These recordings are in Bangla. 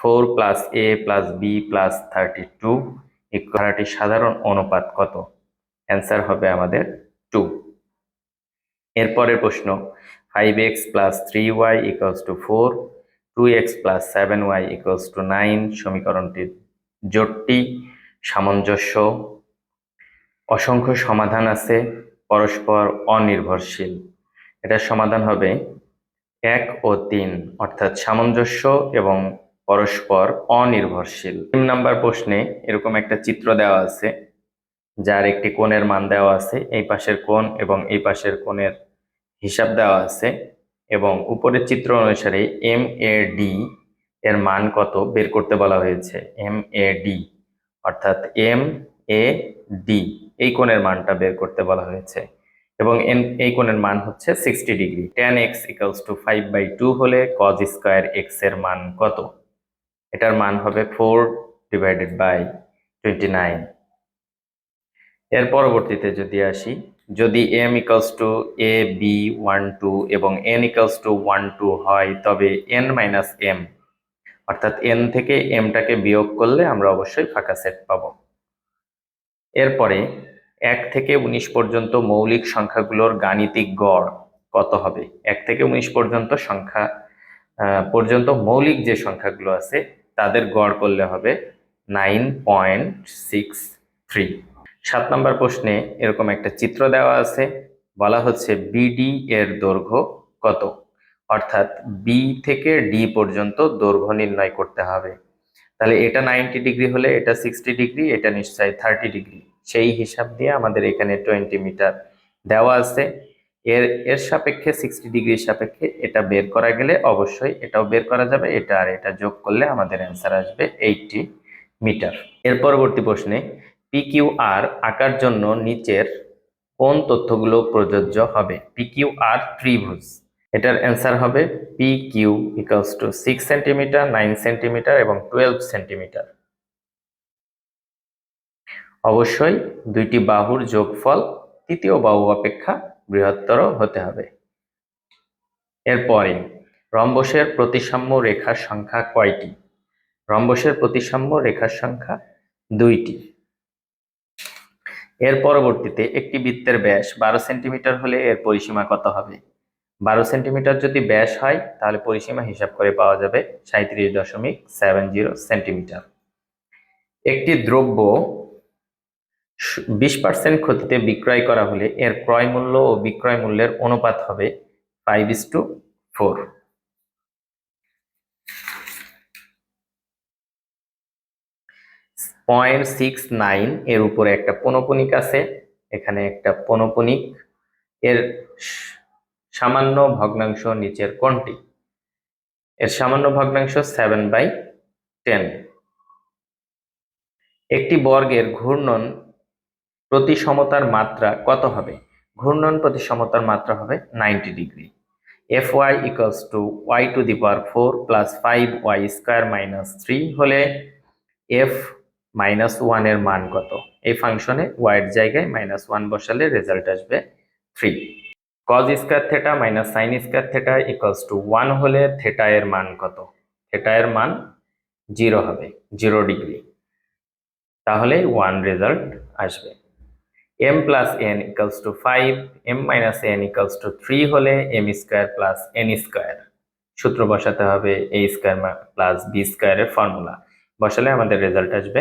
Four plus A plus B plus thirty two ধারাটির সাধারণ অনুপাত কত? অ্যান্সার হবে আমাদের টু। এরপরের প্রশ্ন, five X plus three Y equals to four, two X plus seven Y equals to nine সমীকরণটির জোটটি সামঞ্জস্য। অসংখ্য সমাধান আছে, পরস্পর অনির্ভরশীল। এটার সমাধান হবে এক ও তিন, অর্থাৎ সামঞ্জস্য এবং পরস্পর অনির্ভরশীল। তিন নাম্বার প্রশ্নে এরকম একটা চিত্র দেওয়া আছে, যার একটি কোণের মান দেওয়া আছে, এই পাশের কোণ এবং এই পাশের কোণের হিসাব দেওয়া আছে এবং উপরের চিত্র অনুসারে এম এ ডি এর মান কত বের করতে বলা হয়েছে এম এ ডি অর্থাৎ এম এ ডি এই কোণের মানটা বের করতে বলা হয়েছে এবং এই কোণের মান হচ্ছে sixty degree ten X equals to five by two হলে কজ স্কোয়ার এক্সের মান কত? এটার মান হবে four divided by twenty nine এর পরবর্তীতে যদি আসি, যদি M equals to A B one two এবং N equals to one two হয়, তবে এন মাইনাস এম অর্থাৎ এন থেকে এমটাকে বিয়োগ করলে আমরা অবশ্যই ফাঁকা সেট পাবো। এরপরে এক থেকে উনিশ পর্যন্ত মৌলিক সংখ্যাগুলোর গাণিতিক গড় কত হবে? এক থেকে উনিশ পর্যন্ত সংখ্যা পর্যন্ত মৌলিক যে সংখ্যাগুলো আছে তাদের গড় করলে হবে নাইন পয়েন্ট সিক্স থ্রি। সাত নম্বর প্রশ্নে এরকম একটা চিত্র দেওয়া আছে, বলা হচ্ছে বিডি এর দৈর্ঘ্য কত? অর্থাৎ বি থেকে ডি পর্যন্ত দৈর্ঘ্য নির্ণয় করতে হবে। তাহলে এটা নাইনটি ডিগ্রি হলে এটা সিক্সটি ডিগ্রি, এটা নিশ্চয়ই থার্টি ডিগ্রি। সেই হিসাব দিয়ে আমাদের এখানে টোয়েন্টি মিটার দেওয়া আছে। এর এর সাপেক্ষে সিক্সটি ডিগ্রির সাপেক্ষে এটা বের করা গেলে অবশ্যই এটাও বের করা যাবে, এটা আর এটা যোগ করলে আমাদের অ্যান্সার আসবে এইটটি মিটার এর পরবর্তী প্রশ্নে পি কিউ আর আঁকার জন্য নিচের কোন তথ্যগুলো প্রযোজ্য হবে? পি কিউ আর ত্রিভুজ। এটার অ্যান্সার হবে P Q equals to six centimetre nine centimetre এবং টুয়েলভ সেন্টিমিটার অবশ্যই দুইটি বাহুর যোগফল, তৃতীয় বাহু অপেক্ষা বৃহত্তর হতে হবে। এরপরে, রম্বসের প্রতিসাম্য রেখার সংখ্যা কয়টি? রম্বসের প্রতিসাম্য রেখার সংখ্যা দুইটি। এর পরবর্তীতে একটি বৃত্তের ব্যাস বারো সেন্টিমিটার হলে এর পরিসীমা কত হবে? বারো সেন্টিমিটার যদি ব্যাস হয়, তাহলে পরিসীমা হিসাব করে পাওয়া যাবে সাঁত্রিশ দশমিক সেভেন জিরো সেন্টিমিটার। একটি দ্রব্য বিশ পার্সেন্ট ক্ষতিতে বিক্রয় করা হলে এর ক্রয় মূল্য ও বিক্রয় মূল্যের অনুপাত হবে five is to four point six nine এর উপরে একটা পনপনিক আছে, এখানে একটা পনপনিক এর সামান্য ভগ্নাংশ নিচের কোনটি এর সামান্য ভগ্নাংশ সেভেন বাই টেন একটি বর্গের ঘূর্ণন প্রতি সমতার মাত্রা কত হবে? ঘূর্ণন প্রতি সমতার মাত্রা হবে ninety degree. F Y equals to Y to the power four plus five Y square minus three হলে এফ মাইনাস ওয়ানের মান কত? এই ফাংশনে ওয়াইয়ের জায়গায় মাইনাস ওয়ান বসালে রেজাল্ট আসবে three cos square theta minus sine square theta equals to one হলে থেটা এর মান কত? থেটা এর মান জিরো হবে জিরো ডিগ্রি তাহলে ওয়ান রেজাল্ট আসবে। M plus N equals to five M minus N equals to three হলে M square plus N square সূত্র বসাতে হবে এ স্কোয়ার প্লাস বি স্কোয়ারের ফর্মুলা বসালে আমাদের রেজাল্ট আসবে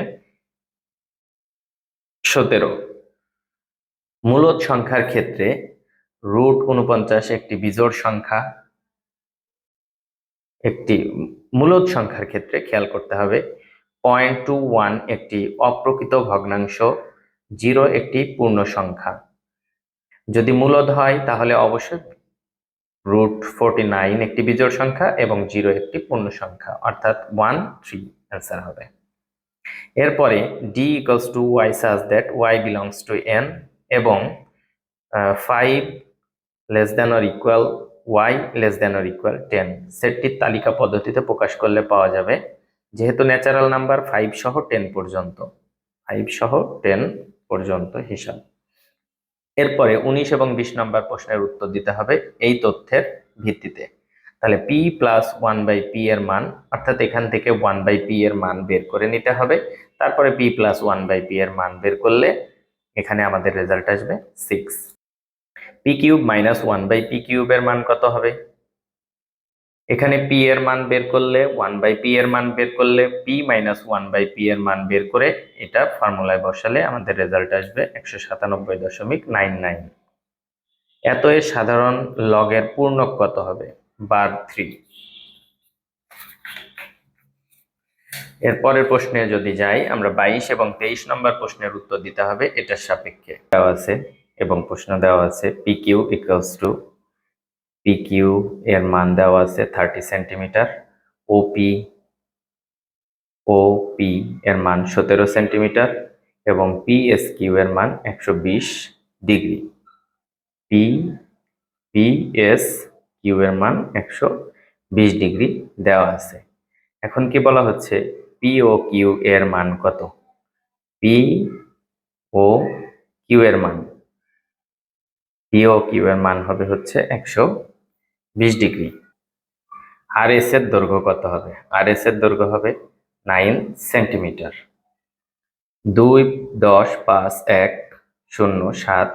সতেরো। মূলদ সংখ্যার ক্ষেত্রে রুট উনপঞ্চাশ একটি বিজোড় সংখ্যা। একটি মূলদ সংখ্যার ক্ষেত্রে খেয়াল করতে হবে। পয়েন্ট টু ওয়ান একটি অপ্রকৃত ভগ্নাংশ। জিরো একটি পূর্ণ সংখ্যা। যদি মূলদ হয়, তাহলে অবশ্যই রুট ফোরটি নাইন একটি বিজোড় সংখ্যা এবং জিরো একটি পূর্ণ সংখ্যা, অর্থাৎ ওয়ান থ্রি অ্যান্সার হবে। এরপরে D equals to Y such that Y belongs to N এবং five less than or equal Y less than or equal ten সেটটির তালিকা পদ্ধতিতে প্রকাশ করলে পাওয়া যাবে। যেহেতু ন্যাচারাল নাম্বার ফাইভ সহ টেন পর্যন্ত। ফাইভ সহ টেন পর্যন্ত হিসাব। এরপরে উনিশ এবং বিশ নম্বর প্রশ্নের উত্তর দিতে হবে এই তথ্যের ভিত্তিতে। তাহলে P plus one by P এর মান, অর্থাৎ এখান থেকে ওয়ান বাই পি এর মান বের করে নিতে হবে। তারপরে P plus one by P এর মান বের করলে এখানে আমাদের রেজাল্ট আসবে six P cube minus one by P কিউবের মান কত হবে? এখানে পি এর মান বের করলে ওয়ান বাই পি এর মান বের করলে P minus one by P এর মান বের করে এটা ফর্মুলায় বসালে আমাদের রেজাল্ট আসবে একশো সাতানব্বই দশমিক নাইন নাইন। এত এর সাধারণ লগের পূর্ণক কত হবে? বার থ্রি এর পরের প্রশ্নে যদি যাই, আমরা বাইশ এবং তেইশ নম্বর প্রশ্নের উত্তর দিতে হবে, এটার সাপেক্ষে। দেওয়া আছে এবং প্রশ্ন দেওয়া আছে P Q equals to P Q এর মান দেওয়া আছে থার্টি সেন্টিমিটার ওপি ও পি এর মান সতেরো সেন্টিমিটার এবং পি এস কিউ এর মান একশো বিশ degree P P S Q এর মান একশো বিশ ডিগ্রি দেওয়া আছে। এখন কি বলা হচ্ছে? পি ও কিউ এর মান কত? পি ও কিউ এর মান। পি ও কিউ এর মান হবে হচ্ছে একশো বিশ ডিগ্রি। আর এস এর দৈর্ঘ্য কত হবে? আর এস এর দৈর্ঘ্য হবে নাইন সেন্টিমিটার দুই, দশ, পাঁচ, এক, শূন্য, সাত,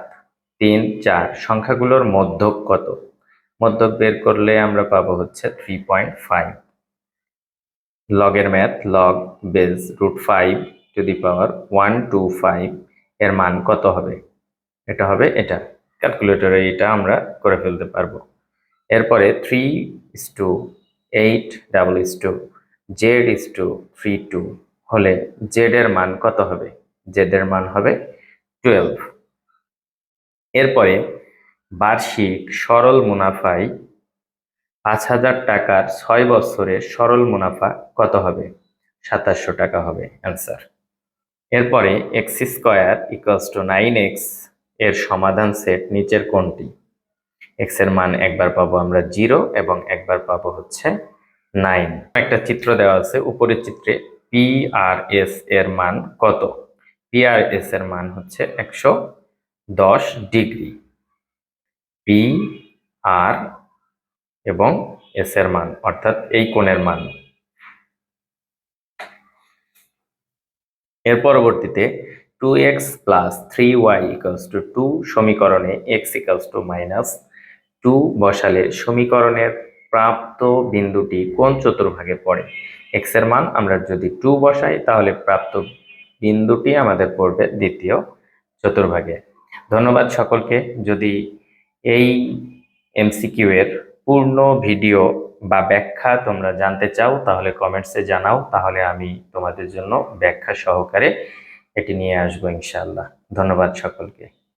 তিন, চার সংখ্যাগুলোর মধ্যক কত? মধ্যক বের করলে আমরা পাবো হচ্ছে থ্রি পয়েন্ট ফাইভ লগের math log base root five to the power one two five এর মান কত হবে? এটা হবে এটা। ক্যালকুলেটরে এটা আমরা করে ফেলতে পারব। এরপরে three is to eight double is to Z is to three two হলে জেড এর মান কত হবে? জেড এর মান হবে টুয়েলভ এরপরে বার্ষিক সরল মুনাফায় পাঁচ হাজার টাকার ছয় বছরের সরল মুনাফা কত হবে? সাতাশশো টাকা হবে অ্যান্সার এরপরে X square equals to nine এক্সের সমাধান সেট নিচের কোনটি? এক্সের মান একবার পাবো আমরা জিরো এবং একবার পাবো হচ্ছে নাইন। একটা চিত্র দেওয়া আছে, উপরের চিত্রে পি আর এস এর মান কত? পি আর এস এর মান হচ্ছে একশো দশ ডিগ্রি। পি আর এবং এস এর মান, অর্থাৎ এই কোণের মান। এর পরবর্তীতে two X plus three Y equals to two সমীকরণে X equals to minus two বসালে সমীকরণের প্রাপ্ত বিন্দুটি কোন চতুর্ভাগে পড়ে? এক্সের মান আমরা যদি টু বসাই, তাহলে প্রাপ্ত বিন্দুটি আমাদের পড়বে দ্বিতীয় চতুর্ভাগে। ধন্যবাদ সকলকে। যদি এই এমসিকিউ এর পূর্ণ ভিডিও বা ব্যাখ্যা তোমরা জানতে চাও, তাহলে কমেন্টসে জানাও। তাহলে আমি তোমাদের জন্য ব্যাখ্যা সহকারে এটি নিয়ে আসব ইনশাআল্লাহ। ধন্যবাদ সকলকে।